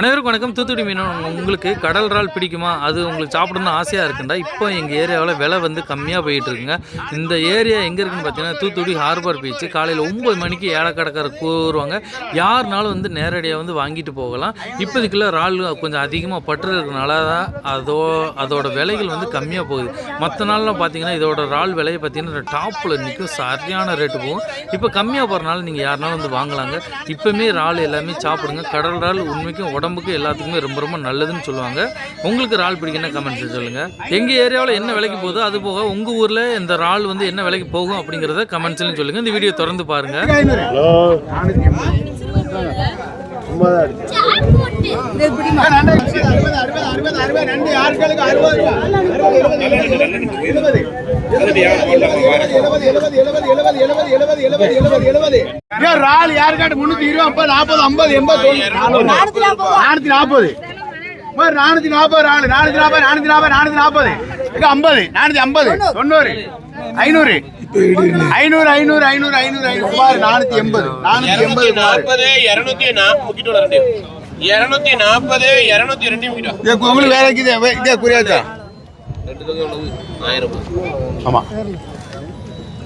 அனைவருக்கும் வணக்கம். தூத்துக்குடி மீனவன் உங்களுக்கு கடல் இறால் பிடிக்குமா? அது உங்களுக்கு சாப்பிடணும்னு ஆசையாக இருக்குண்டா. இப்போ எங்கள் ஏரியாவில் விலை வந்து கம்மியாக போயிட்டு இருக்குங்க. இந்த ஏரியா எங்கே இருக்குன்னு பார்த்தீங்கன்னா தூத்துக்குடி ஹார்பர் பீச். காலையில் ஒம்பது மணிக்கு ஏலக்கடைக்கார கூறுவாங்க. யாருனாலும் வந்து நேரடியாக வந்து வாங்கிட்டு போகலாம். இப்போதைக்குள்ள இறால் கொஞ்சம் அதிகமாக பற்று இருக்கிறனால தான் அதோ அதோட விலைகள் வந்து கம்மியாக போகுது. மற்ற நாள்லாம் பார்த்தீங்கன்னா இதோட இறால் விலையை பார்த்தீங்கன்னா டாப்பில் நிற்கும் சரியான ரேட்டு போகும். இப்போ கம்மியாக போகிறனால நீங்கள் யாருனாலும் வந்து வாங்கலாங்க. இப்போமே இறால் எல்லாமே சாப்பிடுங்க. கடல் இறால் உண்மைக்கும் உடம்புக்கு எல்லாத்துக்குமே ரொம்ப ரொம்ப நல்லதுன்னு சொல்லுவாங்க. உங்களுக்கு இறால் பிடிக்குன்னா கமெண்ட்ஸ் சொல்லுங்கள் எங்கள் ஏரியாவில் என்ன விலைக்கு போகுதோ அது போக உங்கள் ஊரில் இந்த இறால் வந்து என்ன விலைக்கு போகும் அப்படிங்கிறத கமெண்ட்ஸ்லையும் சொல்லுங்கள் இந்த வீடியோ திறந்து பாருங்கள் ரால் யாருக்காட்டு முன்னூத்தி இருபது ஐம்பது நாற்பது ஐம்பது எண்பது நானூத்தி நாற்பது நானூத்தி நாற்பது ராலு நானூத்தி நாற்பது நானூத்தி நாற்பது நானூத்தி நாற்பது ஐம்பது நானூத்தி ஐம்பது தொண்ணூறு ஐநூறு ஐநூறு ஐநூறு ஐநூறு ஐநூறு ஐநூறு நானூத்தி எண்பது நானூத்தி எண்பது நாற்பது இருநூத்தி முக்கிட்டு இருநூத்தி நாற்பது இருநூத்தி ரெண்டு உங்களுக்கு வேற இருக்குது இதே ஆயிரம் ஆமா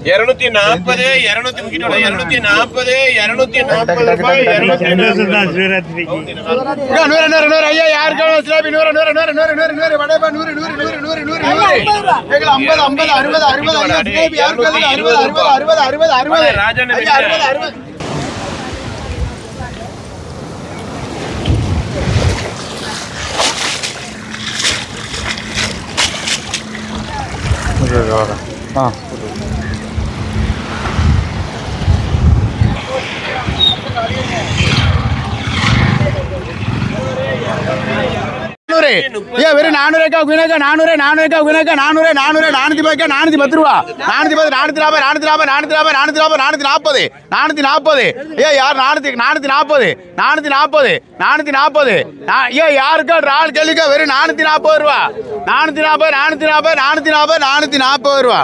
இருநூத்தி நாற்பது இருநூத்தி முக்கிட்டோம் இருநூத்தி நாற்பது இருநூத்தி நாற்பது ரூபாய் நூறு நூறு நூறு ஐயா யாருக்கான சிலாபி நூறு நூறு நூறு நூறு நூறு நூறு வடைப்பா நூறு நூறு நூறு நூறு நூறு நூறு ஐம்பது ஐம்பது அறுபது அறுபது ஐயா சிலாபி யாருக்கான அறுபது அறுபது அறுபது அறுபது அறுபது ஐயா அறுபது அறுபது Dobrze biorę. A. Thank tá. நானூறு. ஐயா வெறும் நானூறுக்கா குணக்கா நானூறு நானூறுக்கா குணக்க நானூறு நானூறு நானூற்றி பதுக்கா நானூற்றி பத்து ரூபா. நானூற்றி பத்து நானூற்றி நாற்பது நானூற்றி நாற்பது நானூற்றி நாற்பது நானூற்றி நாற்பது நானூற்றி நாற்பது நானூற்றி நாற்பது ஐயா யார் நானூத்தி நானூத்தி நாற்பது நானூத்தி நாற்பது நானூத்தி நாற்பது ஐயா யாருக்கா ஆள் கேள்விக்கா? வெறும் நானூத்தி நாற்பது ரூபா. நானூற்றி நாற்பது நானூற்றி நாற்பது நானூற்றி நாற்பது நானூற்றி நாற்பது ரூபா.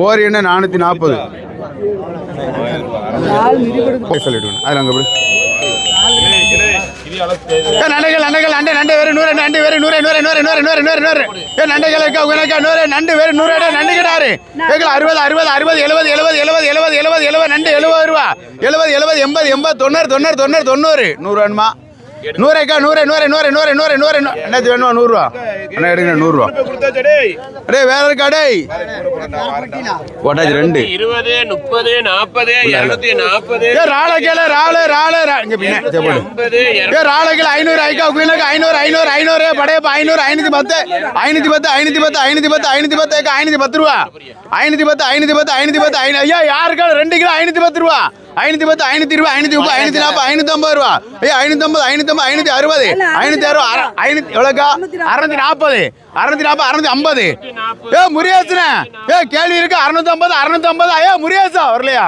ஓர் என்ன நானூத்தி நாற்பது சொல்லிடுவேன் அதில் அங்கே நண்டைகள் நண்டைகள் நண்டு நண்டை வேறு நூறு நண்டு வேறு நூறு நூறு நூறு நூறு நூறு நூறு நூறு. ஏ நண்டைகள் இருக்கா உனக்கா நூறு நண்டு வேறு நூறு இடம் நண்டு கிடாரு. ஏக்கல அறுபது அறுபது அறுபது எழுபது எழுபது எழுபது எழுபது எழுபது எழுபது நண்டு எழுபது ரூபா. எழுபது எழுபது எண்பது எண்பது தொண்ணூறு தொண்ணூறு தொண்ணூறு தொண்ணூறு. நூறு வேணுமா நூறுக்கா நூறு நூறு நூறு நூறு நூறு நூறு என்னாச்சு வேணுமா? நூறுரூவா அண்ணா எடுங்க நூறுரூவா அடே வேற இருக்கா டேய்? ஓட்டாச்சு ரெண்டு. இருபது முப்பது நாற்பது இருநூத்தி நாற்பது ஏ ராளை கேள ராளு ராளு இங்க பின்ன. ஏ ராளைகள் ஐநூறு ஐக்கா குயிலுக்கு ஐநூறு ஐநூறு ஐநூறு படையப்ப ஐநூறு ஐநூத்தி பத்து. ஐநூத்தி பத்து ஐநூத்தி பத்து ஐநூத்தி பத்து ஐநூத்தி பத்து ஐநூத்தி பத்து ரூபா. ஐநூத்தி பத்து ஐநூத்தி பத்து ஐநூத்தி பத்து ஐநூ ஐயா யாருக்கா ரெண்டு கிலோ ஐநூத்தி பத்து ரூபா. ஐநூத்தி பத்து ஐநூத்தி ரூபா ஐநூத்தி முப்பது ஐநூத்தி நாற்பது ஐநூத்தி ஐம்பது ரூபா. ஐயா ஐநூத்தி ஐம்பது ஐநூத்தி ஐம்பது ஐநூத்தி அறுபது ஐநூத்தி அறுபது அற- ஐநூத்தி எவ்வளோக்கா அறுநூத்தி நாற்பது அறுநூத்தி நாற்பது அறுநூத்தி ஐம்பது. ஏ முருகேசனே. ஏ கேள்வி இருக்கு. அறுநூத்தி ஐம்பது அறுநூத்தி ஐம்பது ஐயா முருகேசா வரலையா?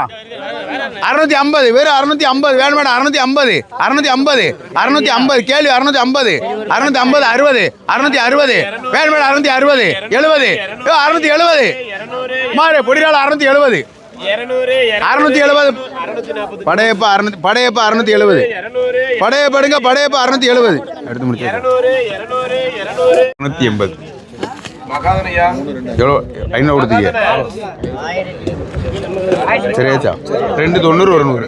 அறுநூத்தி ஐம்பது வெறும் அறுநூத்தி ஐம்பது. வேணும் மேடம் அறுநூத்தி ஐம்பது அறுநூத்தி ஐம்பது அறுநூத்தி ஐம்பது. கேள்வி அறுநூத்தி ஐம்பது அறுநூத்தி ஐம்பது அறுபது. அறுநூத்தி அறுபது. வேணும் மேடம் அறுநூத்தி அறுபது. எழுபது. ஏ அறுநூத்தி எழுபது. மாறு பொடிநாள் அறுநூத்தி எழுபது. அறுநூத்தி எழுபது. படையப்பா அறுநூத்தி படையப்பா அறுநூத்தி எழுபது. படையப்படுங்க படையப்பா அறுநூத்தி எழுபது. எடுத்து முடிச்சு எண்பது. எவ்வளோ ஐநூறு கொடுத்தீங்க. சரியாச்சா ரெண்டு தொண்ணூறு ஒரு நூறு.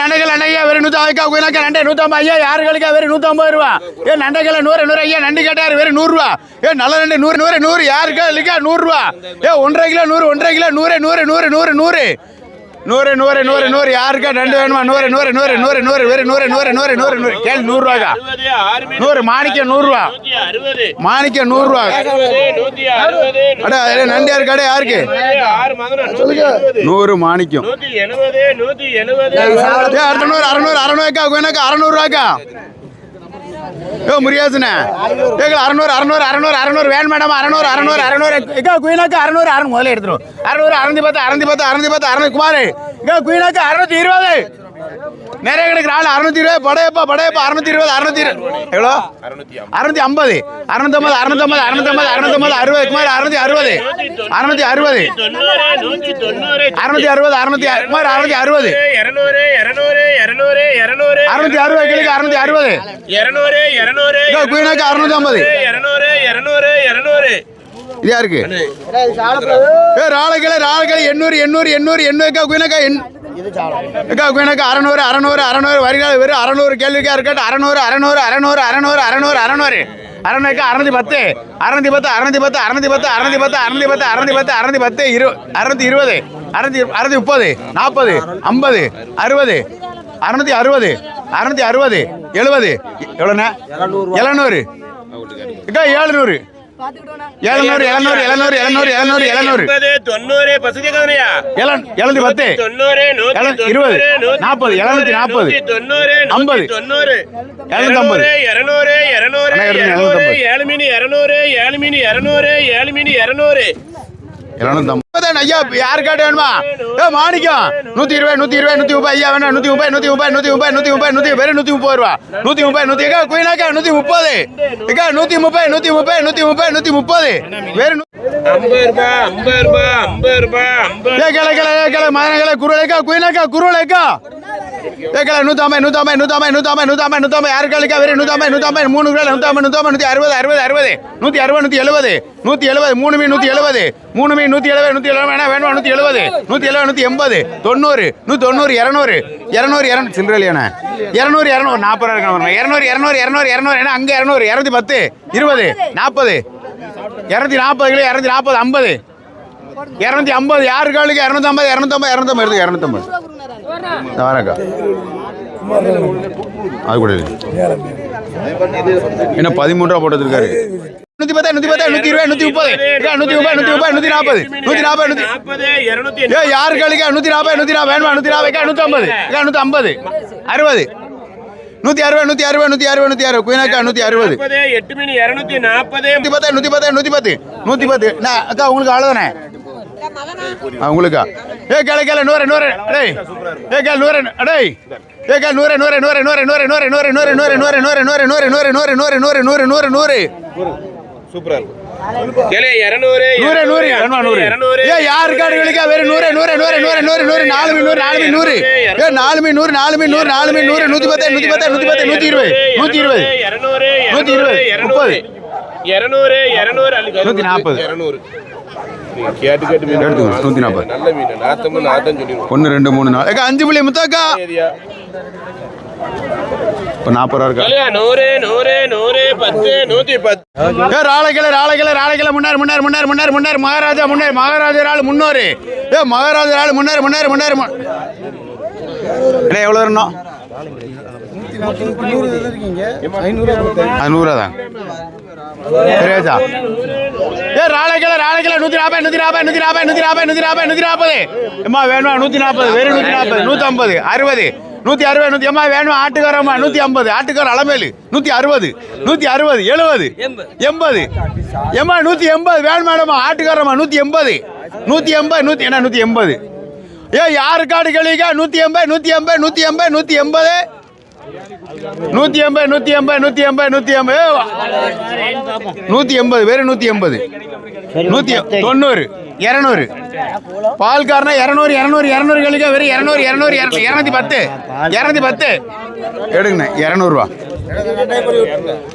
நண்டைகள் அண்டையா வெறும் நூற்றி ஐக்கா குயிலாக்கா நண்டை நூற்றம்பது ஐயா யாருகளுக்கா வெறும் நூற்றம்பது ரூபா? ஏ நண்டைகள் நூறு நூறு ஐயா நண்டு கேட்டார் வெறும் நூறுரூவா ஏ நல்ல நண்டு நூறு நூறு நூறு யாருக்கா இல்லைக்கா நூறுரூவா ஏ ஒன்றரை கிலோ நூறு ஒன்றரை கிலோ நூறு நூறு நூறு நூறு நூறு. நூறு நூறு நூறு நூறு. யாருக்கா நண்டு வேணுமா? நூறு நூறு நூறு நூறு நூறு வெறும் நூறு நூறு நூறு நூறு நூறு. கேள்வி நூறுரூவாக்கா. நூறு மாணிக்கம் நூறுரூவா. மாணிக்கம் நூறுரூவா. அடா அடே, நண்டியார் கடை யாருக்கு? எழுபது நூறு மாணிக்கம். எழுபது ஏ அறுநூறு அறுநூறு அறுநூறுக்கா எனக்கு அறுநூறுவாக்கா ஏ முரியாசனே ஏங்க அறுநூறு அறுநூறு அறுநூறு அறுநூறு வேணும் மேடம்? அறுநூறு அறுநூறு அறுநூறு. ஏக்கா குயினாக்கு அறுநூறு அறுநூறு முதல்ல எடுத்துரும் அறுநூறு அறுநூத்தி பத்து அறுநூத்தி பத்து அறுநூத்தி பத்து அறுநூறு குமார். ஏக்கா குயினாக்கு அறுநூத்தி இருபது. நிறைய கிடைக்கிற ஆள் அறுநூத்தி இருபது படையப்பா படையப்பா அறுநூத்தி இருபது அறுநூத்தி எவ்வளோ? அறுநூத்தி அறுநூத்தி ஐம்பது அறுநூத்தம்பது அறுநூத்தம்பது அறுநூத்தம்பது அறுநூத்தம்பது அறுபது குமார் அறுநூத்தி அறுபது. அறுநூத்தி அறுபது. அறுநூத்தி அறுபது அறுநூத்தி குமார் அறுநூத்தி அறுபது. அறுநூத்தி அறுபது கிளிக்கு அறுநூத்தி அறுபது. இருநூறு இருநூறு குயினாக்கு அறுநூத்தி ஐம்பது இருநூறு இருநூறு இருநூறு இது யாருக்கு ஏ ராளைக்கிளை எண்ணூறு எண்ணூறு எண்ணூறு எண்ணூறுக்கா குயினக்கா எண் அக்கா குயினக்கா அறநூறு அறநூறு அறநூறு வரிகால வெறும் அறநூறு கேள்விக்கா இருக்கட்டும். அறநூறு அறநூறு அறநூறு அறநூறு அறநூறு அறநூறு. அறநூறுக்கா அறுநூத்தி பத்து அறுநூத்தி பத்து அறுநூத்தி பத்து அறுநூத்தி பத்து அறுநூத்தி பத்து அறுநூத்தி பத்து அறுநூத்தி பத்து அறுநூத்தி பத்து இரு அறுநூத்தி இருபது அறுநூத்தி அறுநூத்தி முப்பது நாற்பது ஐம்பது அறுபது அறுநூத்தி அறுபது அறுநூத்தி அறுபது எழுபது எவ்வளோண்ணே? எழுநூறு. ஏழுநூறு எழுநூறு எழுநூறு எழுநூறு எழுநூறு எழுநூறு எழுநூறு. தொண்ணூறு எழுநூத்தி பத்து. இருபது நாற்பது எழுநூத்தி நாற்பது. ஐம்பது. எழுநூத்தி ஐம்பது. இருநூறு இருநூறு ஏழு மீன் இருநூறு ஏழு மீன் இருநூறு ஏழு மீன் இருநூறு ஐயா யார் காட்டு வேணுமா ஏ மாணிக்கம் நூத்தி இருபது நூத்தி இருபது நூத்தி முப்பது ஐயா வேணா நூத்தி முப்பது நூத்தி முப்பது நூத்தி முப்பது நூத்தி முப்பது நூத்தி வெறும் நூத்தி முப்பது ரூபா நூத்தி முப்பது நூத்தி ஏக்கா குயினாக்கா நூத்தி முப்பது ஏக்கா நூத்தி முப்பது நூத்தி முப்பது நூத்தி முப்பது நூத்தி முப்பது வேறு நூ- ஐம்பது ரூபாய் ஐம்பது ரூபாய் ஐம்பது ரூபாய் ஐம்பது ஏ கிளை கிளை ஏ கிளை மதன கிளை குருளைக்கா குயினாக்கா குருளைக்கா ஏ கிளை நூத்தம்பது நூத்தம்பது நூத்தம்பது நூத்தம்பது நூத்தம்பது நூத்தம்பது யாரு கிளைக்கா வெறும் நூத்தம்பது நூத்தம்பது மூணு கிலோ நூத்தம்பது நூத்தம்பது நூத்தி அறுபது அறுபது அறுபது நூத்தி அறுபது நூத்தி எழுபது நூத்தி எழுபது மூணு மீன் நூத்தி எழுபது மூணு மீன் நூத்தி எழுபது நூத்தி எழுபது வேணா வேணுமா? நூத்தி எழுபது நூத்தி எழுபது நூத்தி எண்பது. தொண்ணூறு நூத்தி தொண்ணூறு இரநூறு. இரநூறு இரநூறு. சில்லற இல்லையாண்ணே இரநூறு இரநூறு. நாற்பது ரூபா இருக்கணும் இரநூறு இரநூறு இரநூறு இரநூறு. ஏன்னா அங்கே இரநூறு. இரநூத்தி பத்து இருபது நாற்பது. இரநூத்தி நாற்பது கிலோ இரநூத்தி நாற்பது ஐம்பது. இரநூத்தி ஐம்பது. யாரு காலுக்கு இரநூத்தம்பது இரநூத்தம்பது இரநூத்தம்பது எடுத்து இரநூத்தம்பது வரேக்கா அது கூட. என்ன பதிமூணு ரூபா போட்டு வச்சிருக்காரு. நூத்தி பத்து நூத்தி நூத்தி இருபது நூத்தி முப்பது நூத்தி முப்பது நூத்தி முப்பது நூத்தி நாற்பது நூத்தி நாற்பது நூத்தி ஏ யாரு காலுக்கா நூத்தி நாற்பது நூத்தி நாற்பது வேணுமா நூத்தி நாற்பது நூத்தி ஐம்பது நூத்தி ஐம்பது அறுபது நூத்தி அறுபது நூத்தி அறுபது நூத்தி அறுபது நூத்தி அறுபது குயினாக்கா நூத்தி அறுபது நாற்பது எட்டு மீன் இருநூத்தி நாற்பது நூத்தி பத்து நூத்தி பத்து நூத்தி பத்து நூத்தி பத்து அக்கா உங்களுக்கு ஏ கேள கேள நூறு நூறு டேய் ஏ கேள நூறு டேய் ஏ கேள நூறு நூறு நூறு நூறு நூறு நூறு நூறு நூறு நூறு நூறு நூறு நூறு நூறு நூறு நூறு நூறு நூறு நூறு நூறு சூப்பரா இருக்கும். கேளு இருநூறு நூறு நூறு வேணுமா நூறு. இருநூறு ஏ யாரு காடுகளுக்கா வெறும் நூறு நூறு நூறு நூறு நூறு நூறு நாலு மீன் நூறு நாலு மீன் நூறு. ஏ நாலு மீன் நூறு நாலு மீன் நூறு நாலு மீன் நூறு நூத்தி பத்து நூத்தி பத்து நூத்தி பத்து நூத்தி இருபது நூத்தி இருபது இருநூறு நூத்தி இருபது, முப்பது. இருநூறு இருநூறு நூத்தி நாற்பது. இருநூறு. கேட்டு கேட்டு மீன் எடுத்துக்கோ, நூத்தி நாற்பது. நல்ல மீன் நாத்தம் நாத்தம் சொல்லிடுவோம். ஒன்று ரெண்டு மூணு நாலு. அஞ்சு புள்ளி முத்தாக்கா இப்போ நாற்பது ரூபா இருக்கா? நூறு நூறு நூறு பத்து நூத்தி பத்து. ஏ ராளைக்கிளை ராளைக்கிளை ராளைக்கிளை முன்னார் முன்னார் முன்னார் முன்னார் முன்னார் மகாராஜா முன்னார் மகாராஜா ஆள் முன்னோரு. ஏ மகாராஜா ஆள் முன்னார் முன்னார் முன்னார் அண்ணே எவ்வளோ வரணும் அது நூறுரூவா தான். சரியாச்சா ஏ ராளைக்கிளை ராளைக்கிளை நூற்றி நாற்பது நூற்றி நாற்பது நூற்றி நாற்பது நூற்றி நாற்பது நூற்றி நாற்பது நூற்றி நாற்பது அம்மா வேணுமா? நூற்றி நாற்பது வெறும் நூற்றி நாற்பது நூற்றம்பது அறுபது. நூற்றி அறுபது நூற்றி அம்மா வேணுமா? ஆட்டுக்காரம்மா நூற்றி ஐம்பது ஆட்டுக்கார அலமேலு. நூற்றி அறுபது நூற்றி அறுபது எழுபது. எண்பது. எம்மா நூற்றி எண்பது வேணும் ஆட்டுக்காரம்மா நூற்றி எண்பது. நூற்றி எண்பது நூற்றி என்ன நூற்றி எண்பது? ஏ யாரு காடு கழிக்கா நூற்றி எண்பது நூற்றி எண்பது நூற்றி எண்பது நூற்றி எண்பது. நூற்றி எண்பது நூற்றி எண்பது நூற்றி எண்பது நூற்றி எண்பது. நூற்றி எண்பது வெறும் நூற்றி எண்பது. நூற்றி தொண்ணூறு இரநூறு. பால்காரனா இரநூறு இரநூறு இரநூறு கழிக்க வெறும் இரநூறு இரநூறு இரநூத்தி பத்து இரநூத்தி பத்து. எடுங்கண்ணே இரநூறுவா.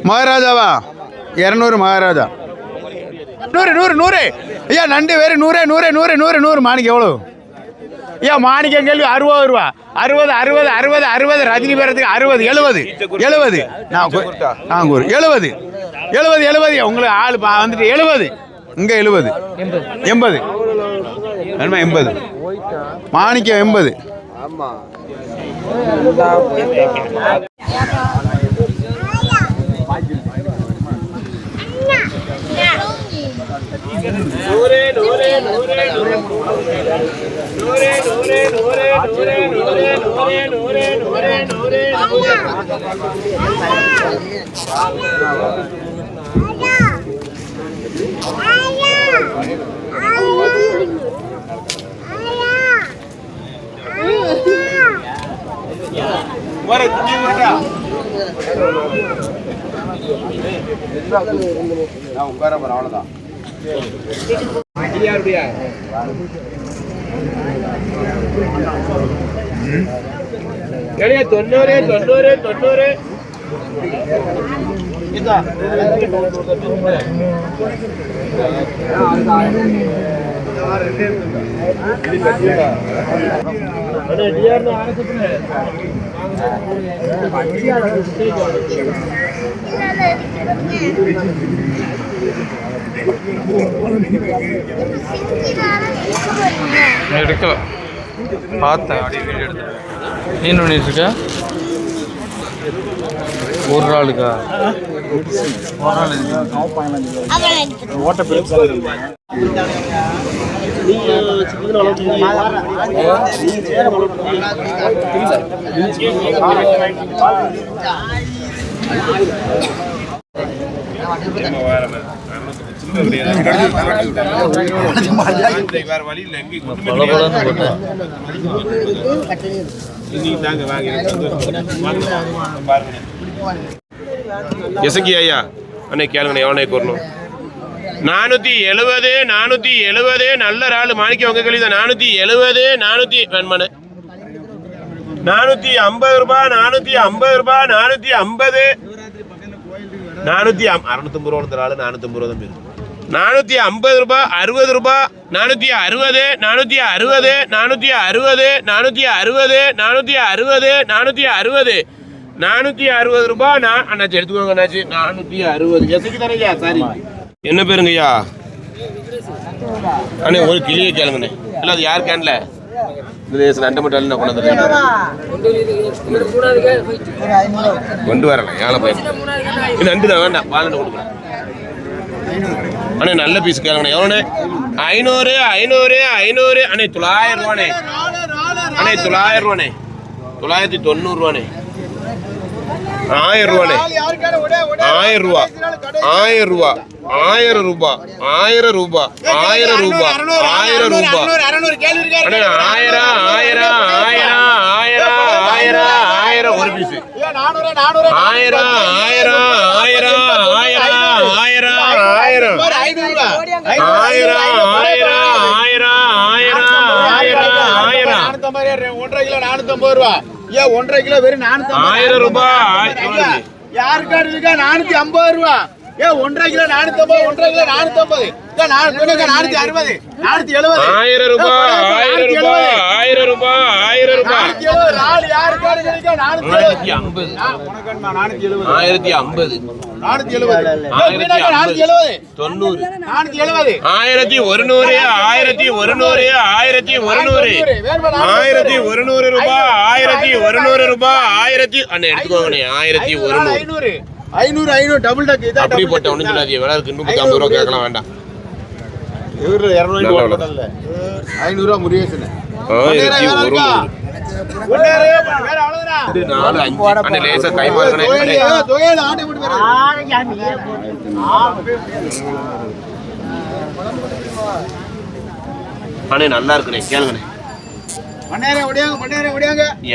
மகாராஜாவா? இரநூறு மகாராஜா. நூறு நூறு நூறு. ஐயா நண்டு வேறு நூறு நூறு நூறு நூறு நூறு. மாணிக்கு எவ்வளோ ஐயா மாணிக்கம் கேள்வி அறுபது ரூபா. அறுபது அறுபது அறுபது அறுபது. ரஜினி பேரத்துக்கு அறுபது எழுபது. எழுபது. நான் எழுபது. எழுபது எழுபது. உங்களுக்கு ஆள் வந்துட்டு எழுபது. இங்கே எழுபது. எண்பது. எண்பது. மாணிக்கம் எண்பது. நூறு அவ்வளோதான் தொண்ணூறு தொண்ணூறு தொண்ணூறு. எடுக்க பார்த்தேன் அப்படியே வீடியோ எடுத்து நீ நோண்டிட்டு ஒரு நாளுக்கா ஒரு நாள் வேற வழி இல்லை எங்கேயும் எசக்கியா அன்னைக்கு கேளுங்கண்ணே எவ்வளோ கூறணும்? நானூற்றி எழுபது நானூற்றி எழுபது நல்ல ராலு மாணிக்க உங்க கழித நானூற்றி எழுபது நானூற்றி வேண்மனு நானூற்றி ஐம்பது ரூபாய் நானூற்றி ஐம்பது ரூபாய் நானூற்றி ஐம்பது. நானூற்றி அறுநூத்தம்பது ரூபா கொடுத்த ஆள் நானூற்றம்பது ரூபா தான் போயிருக்கு. நானூற்றி ஐம்பது ரூபாய் அறுபது ரூபாய் நானூற்றி அறுபது நானூற்றி அறுபது நானூற்றி அறுபது நானூற்றி அறுபது நானூற்றி அறுபது நானூற்றி அறுபது. நானூத்தி அறுபது ரூபாய் நான் அண்ணாச்சி எடுத்துக்கோங்க அண்ணாச்சி. நானூத்தி அறுபது. எசைக்கு தானேயா சாரி என்ன பேருங்கய்யா? அண்ணே ஒரு கிளியை கேளுங்கண்ணே. இல்லை அது யார் கேன்ல? நண்டு மட்டும் நான் கொண்டு வந்துடுறேன். கொண்டு வரல ஏழை பையன். நண்டு தான் வேண்டாம் வாழண்டு கொடுக்குறேன். அண்ணே நல்ல பீஸ் கேளுங்கண்ணே. எவ்வளோண்ணே? ஐநூறு ஐநூறு ஐநூறு. அண்ணே தொள்ளாயிரம் ரூபாண்ணே. அண்ணே தொள்ளாயிரம் ரூபாண்ணே. தொள்ளாயிரத்தி தொண்ணூறுரூவாண்ணே ஆயிரம் ரூபாண்ணே ஆயிரம் ரூபா ஆயிரம் ரூபா ஆயிரம் ரூபா ஆயிரம் ரூபா ஆயிரம் ரூபா ஆயிரம் ரூபா அண்ணே ஆயிரம் ஆயிரம் ஆயிரம் ஆயிரம் ஆயிரம் ஆயிரம் ஒரு பீஸ் ஆயிரம் ஆயிரம் ஆயிரம் ஆயிரம் ஆயிரம் ஆயிரம் ஆயிரம் ஆயிரம் ஆயிரம் ஆயிரம் ஆயிரம் ஒன்றரை கிலோ நானூத்தம்பது ரூபா ஏன் ஒன்றரை கிலோ வெறும் நானூத்தி ஆயிரம் ரூபாய். இருக்கா? நானூத்தி ஐம்பது ரூபா. ஏ ஒன்றரை கிலோ நானூத்தி ஐம்பது ஒன்றரை கிலோ நானூத்தி ஐம்பது நானூத்தி அறுபது நானூத்தி எழுபது. ஆயிரம் ரூபாய் ஆயிரம் ரூபாய் ஆயிரம் ரூபாய் ஆயிரம் ரூபாய். நானூத்தி ஆயிரத்தி ஐம்பது. உனக்கு நானூத்தி எழுபது? ஆயிரத்தி ஐம்பது. நானூத்தி எழுபது. ஆயிரத்தி நானூத்தி எழுபது. தொண்ணூறு. நானூத்தி எழுபது. ஆயிரத்தி ஒருநூறு ஆயிரத்தி ஒருநூறு ஆயிரத்தி ஒருநூறு. ஆயிரத்தி ஒருநூறு ரூபாய் ஆயிரத்தி ஒருநூறு ரூபாய் ஆயிரத்தி அண்ணே எடுத்துக்கோங்கண்ணே ஆயிரத்தி ஒருநூறு. ஐநூறு ஐநூறு டபுள் டக் இதான் அப்படி போட்ட ஒன்றும் சொல்லாதீங்க. விலை இருக்கு. நூற்றி ஐம்பது ரூபா கேட்கலாம். வேண்டாம். இவரு முருகேசன் நாலு அஞ்சு. லேசா கை அண்ணே நல்லா இருக்குண்ணே. கேளுங்கண்ணே.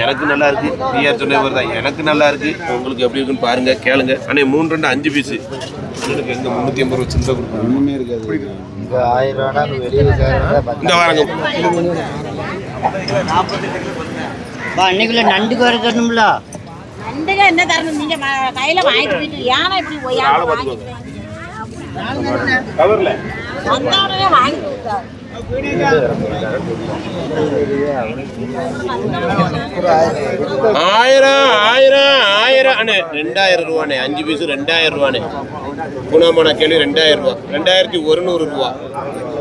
எனக்கு நல்லா இருக்கு. பிஆர் சொன்னது தான் எனக்கு நல்லா இருக்கு. உங்களுக்கு எப்படி இருக்குன்னு பாருங்க கேளுங்க. அண்ணே மூணு ரெண்டு அஞ்சு பீஸ் எனக்கு எங்க முந்நூற்றி ஐம்பது ரூபா சின்ன கொடுக்கணும். ஒண்ணுமே இருக்காது. இங்க ஆயிரம் ரூபா வெளியில இந்த வாரங்க. பா அன்னைக்குள்ள நண்டுக்கு வர தரணும்ல. நண்டுக என்ன தரணும்? நீங்க ம- கையில வாங்கிட்டு போயிட்டு இப்படி போய் கவர்ல. ஆயிரம் ஆயிரம் ஆயிரம். அண்ணே ரெண்டாயிரம் ரூபாண்ணே. அஞ்சு பீஸ் ரெண்டாயிரம் ரூபாண்ணே. குணமான கேள்வி ரெண்டாயிரம் ரூபா. ரெண்டாயிரத்தி ஒரு நூறு ரூபா.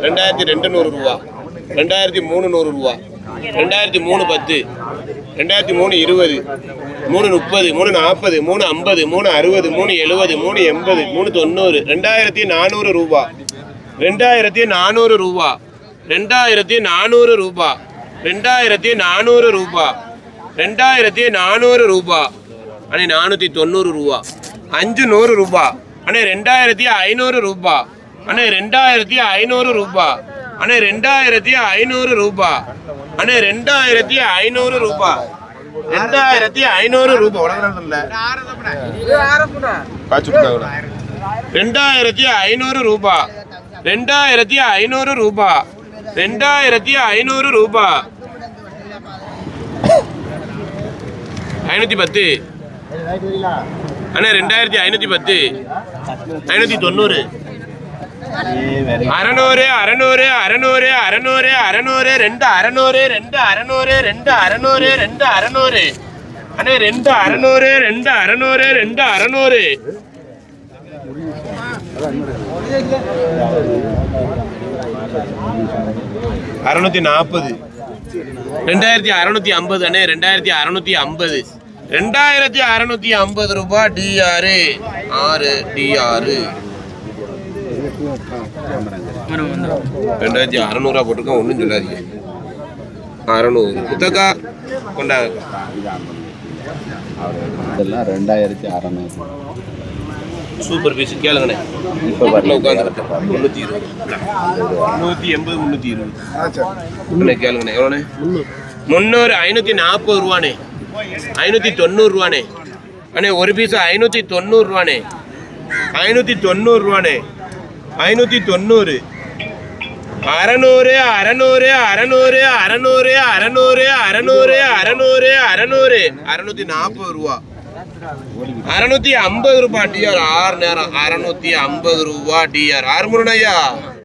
ரெண்டாயிரத்தி ரெண்டு நூறு ரூபா. ரெண்டாயிரத்தி மூணு நூறு ரூபா. ரெண்டாயிரத்தி மூணு பத்து. ரெண்டாயிரத்தி மூணு இருபது. மூணு முப்பது. மூணு நாற்பது. மூணு ஐம்பது. மூணு அறுபது. மூணு எழுபது. மூணு எண்பது. மூணு தொண்ணூறு. ரெண்டாயிரத்தி நானூறு ரூபா. ரெண்டாயிரத்தி நானூறு ரூபா. ரெண்டாயிரத்தி நானூறு ரூபா. ரெண்டாயிரத்தி நானூறு ரூபா. ரெண்டாயிரத்தி நானூறு ரூபா. அண்ணே நானூற்றி தொண்ணூறு ரூபா. அஞ்சு நூறு ரூபா. அண்ணே ரெண்டாயிரத்தி ஐநூறு ரூபா. அண்ணே ரெண்டாயிரத்தி ஐநூறு ரூபா. அண்ணே ரெண்டாயிரத்தி ஐநூறு ரூபா. அண்ணே ரெண்டாயிரத்தி ஐநூறு ரூபா. ரெண்டாயிரத்தி ஐநூறு ரூபா. ரெண்டாயிரத்தி ஐநூறு ரூபாய் ரெண்டாயிரத்தி ஐநூறு ரூபா. ரெண்டாயிரத்தி ஐநூறு ரூபா. ஐநூத்தி பத்து. அண்ணா ரெண்டாயிரத்தி ஐநூத்தி பத்து. ஐநூத்தி தொண்ணூறு. அறநூறு அறநூறு அறநூறு அறநூறு அறநூறு ரெண்டு அறநூறு ரெண்டு அறநூறு ரெண்டு அறநூறு ரெண்டு அறநூறு. அண்ணே ரெண்டு அறநூறு ரெண்டு அறநூறு ரெண்டு அறநூறு. அறுநூத்தி நாற்பது. ரெண்டாயிரத்தி அறுநூத்தி ஐம்பது அண்ணே ரெண்டாயிரத்தி அறுநூத்தி ஐம்பது. ரெண்டாயிரத்தி அறுநூத்தி ஐம்பது ரூபாய் டிஆர் ஆறு டிஆர் ரெண்டாயிரத்தி அறநூறுவா போட்டிருக்கோம் ஒன்றும் சொல்லாதீங்க. அறநூறு. புத்தகா கொண்டாங்க ரெண்டாயிரத்தி அறநூறு. சூப்பர் பீஸ் கேளுங்கண்ணே. இப்போ வரல உட்காந்து முந்நூற்றி இருபது. முந்நூற்றி எண்பது முந்நூற்றி இருபது. அண்ணே கேளுங்கண்ணே. எவ்வளோண்ணே? முந்நூறு ஐநூற்றி நாற்பது ரூபாண்ணே. ஐநூற்றி தொண்ணூறு ரூபாண்ணே. அண்ணே ஒரு பீஸ் ஐநூற்றி தொண்ணூறு ரூபாண்ணே. ஐநூற்றி தொண்ணூறு ரூபாண்ணே. ஐநூற்றி தொண்ணூறு. அறநூறு அறநூறு அறநூறு அறநூறு அறநூறு அறநூறு அறநூறு அறநூறு. அறநூற்றி நாற்பது ரூபா. அறுநூத்தி ஐம்பது ரூபாய் டிஆர் ஆறு நேரம். அறுநூத்தி ஐம்பது ரூபாய் டிஆர் ஆறு முருணையா